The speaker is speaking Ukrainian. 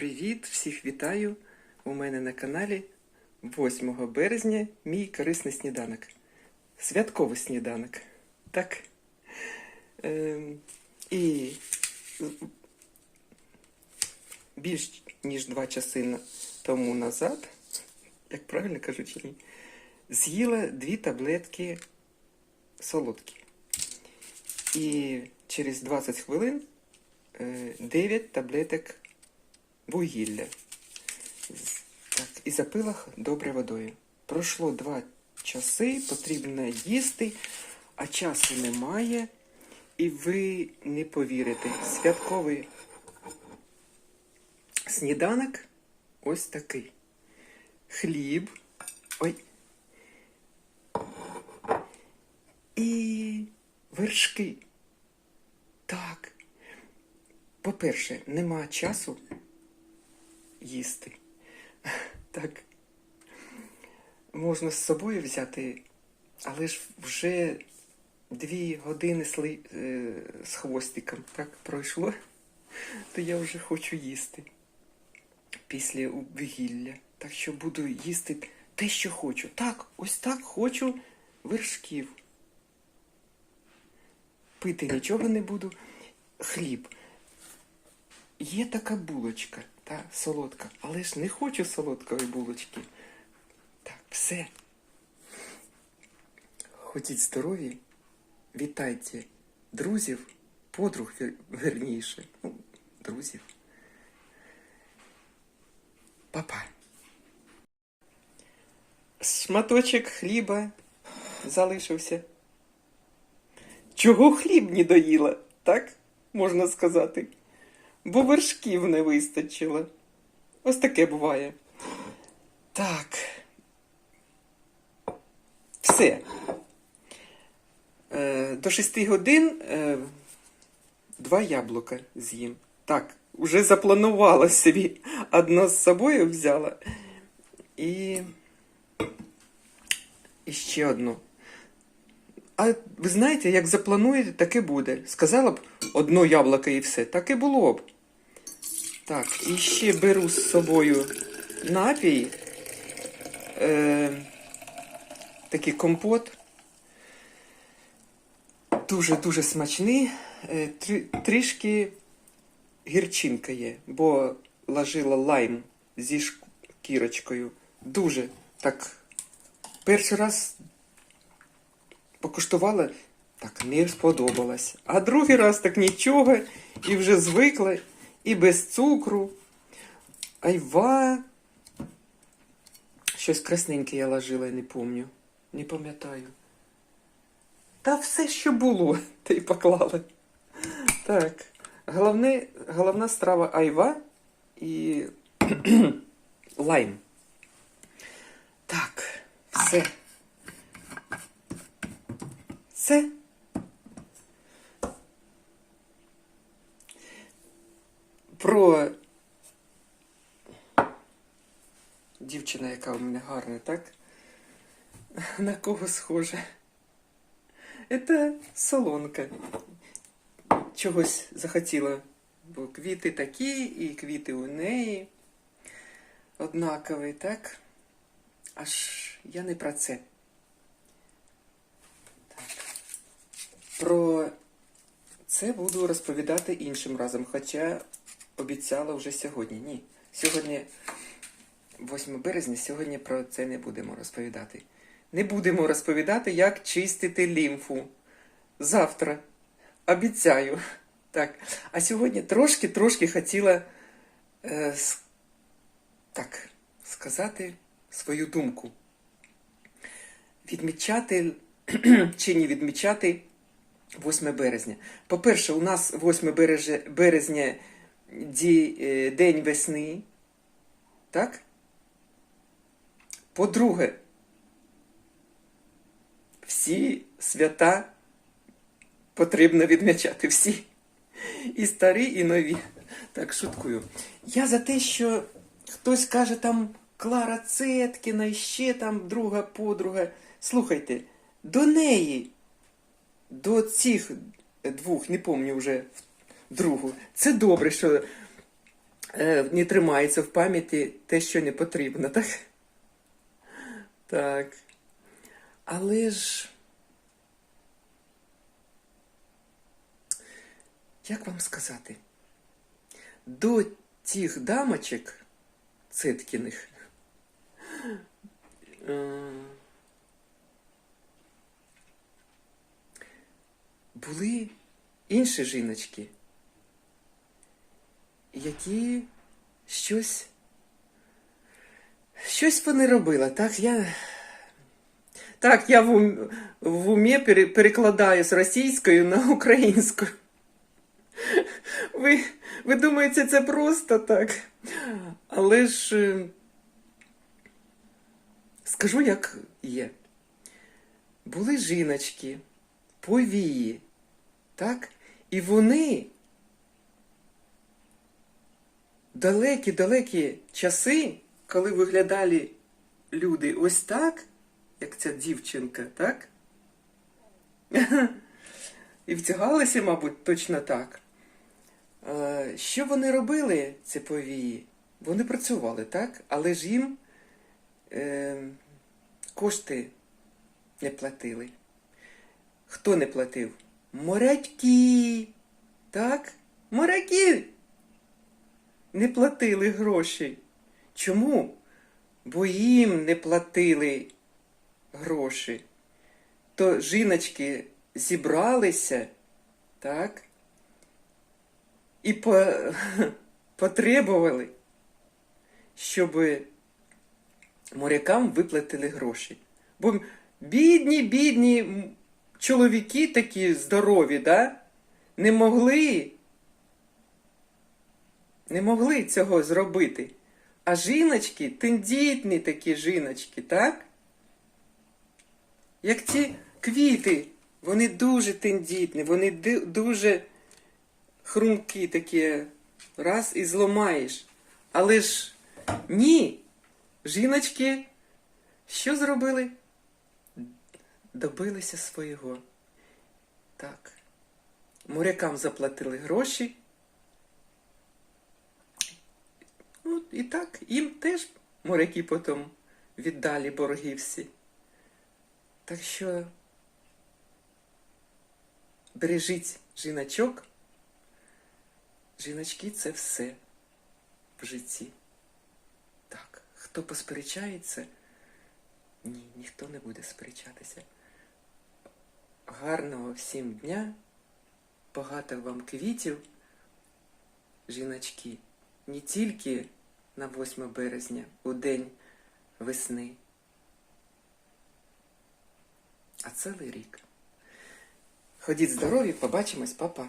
Привіт, всіх вітаю! У мене на каналі 8 березня мій корисний сніданок. Святковий сніданок. Так. Ем, і більш ніж два часи тому назад, як правильно кажу чи ні, з'їла дві таблетки солодкі. І через 20 хвилин 9 таблеток вугілля. Так, і запила добре водою. Пройшло два часи, потрібно їсти, а часу немає. І ви не повірите, святковий сніданок ось такий. Хліб. Ой. І вершки. Так. По-перше, нема часу їсти. Так. Можна з собою взяти, але ж вже дві години сли... е, з хвостиком так пройшло, то я вже хочу їсти після вугілля. Так що буду їсти те, що хочу. Так, ось так хочу вершків. Пити нічого не буду. Хліб. Є така булочка, та солодка, але ж не хочу солодкої булочки. Так, все. Ходіть здорові, вітайте друзів, подруг верніше. Ну, друзів. Папа. Шматочок хліба залишився. Чого хліб не доїла, так можна сказати? Бо вершків не вистачило. Ось таке буває. Так. Все. Е, до шести годин е, два яблука з'їм. Так, уже запланувала собі. Одно з собою взяла. І. І ще одну. А ви знаєте, як заплануєте, так і буде. Сказала б одно яблуко і все, так і було б. Так, і ще беру з собою напій. Е, такий компот. Дуже-дуже смачний. Е, трі, трішки гірчинка є, бо ложила лайм зі шкірочкою. Дуже так. Перший раз покуштувала, так не сподобалось. А другий раз так нічого, і вже звикла, і без цукру. Айва. Щось красненьке я ложила, не помню. Не пам'ятаю. Та все, що було, та й поклала. Так. Головне, головна страва айва і лайм. Так, все. Все. Про дівчина, гарна, так? На кого схожа? Це солонка. Чогось захотіла, бо квіти такі, і квіти у неї однакові, так? Аж я не про це. Про це буду розповідати іншим разом, хоча обіцяла вже сьогодні. Ні. Сьогодні 8 березня, сьогодні про це не будемо розповідати. Не будемо розповідати, як чистити лімфу. Завтра. Обіцяю. Так. А сьогодні трошки-трошки хотіла е, так, сказати свою думку. Відмічати чи не відмічати 8 березня. По-перше, у нас 8 березня е, День весни. Так? По-друге, всі свята потрібно відмічати всі. І старі, і нові. Так, шуткую. Я за те, що хтось каже там Клара Цеткіна, і ще там друга подруга. Слухайте, до неї, до цих двох, не пам'ятаю вже другу, це добре, що е, не тримається в пам'яті те, що не потрібно, так? Так. Але ж. Як вам сказати? До тих дамочок Цеткіних. е, Були інші жіночки, які щось. Щось вони робили, так? Я. Так, я в, ум... в умі пере- перекладаю з російської на українську. Ви, ви думаєте, це просто так? Але ж е, скажу, як є. Були жіночки, повії, так? І вони далекі-далекі часи, коли виглядали люди ось так, як ця дівчинка, так? І втягалися, мабуть, точно так. Е, Що вони робили, ці повії? Вони працювали, так? Але ж їм е, кошти не платили. Хто не платив? Моряки. Так? Моряки не платили гроші. Чому? Бо їм не платили гроші. То жіночки зібралися, так? І по... потребували, щоб морякам виплатили гроші. Бо бідні, бідні чоловіки такі здорові, да? не могли, не могли цього зробити. А жіночки, тендітні такі жіночки, так? Як ці квіти, вони дуже тендітні, вони дуже хрумкі такі, раз і зламаєш. Але ж ні, жіночки що зробили? Добилися свого. Так. Морякам заплатили гроші. Ну, і так, їм теж моряки потім віддали борги всі. Так що бережіть жіночок. Жіночки це все в житті. Так, хто посперечається, ні, ніхто не буде сперечатися. Гарного всім дня, багато вам квітів, жіночки, не тільки на 8 березня, у день весни, а цілий рік. Ходіть здорові, побачимось, папа.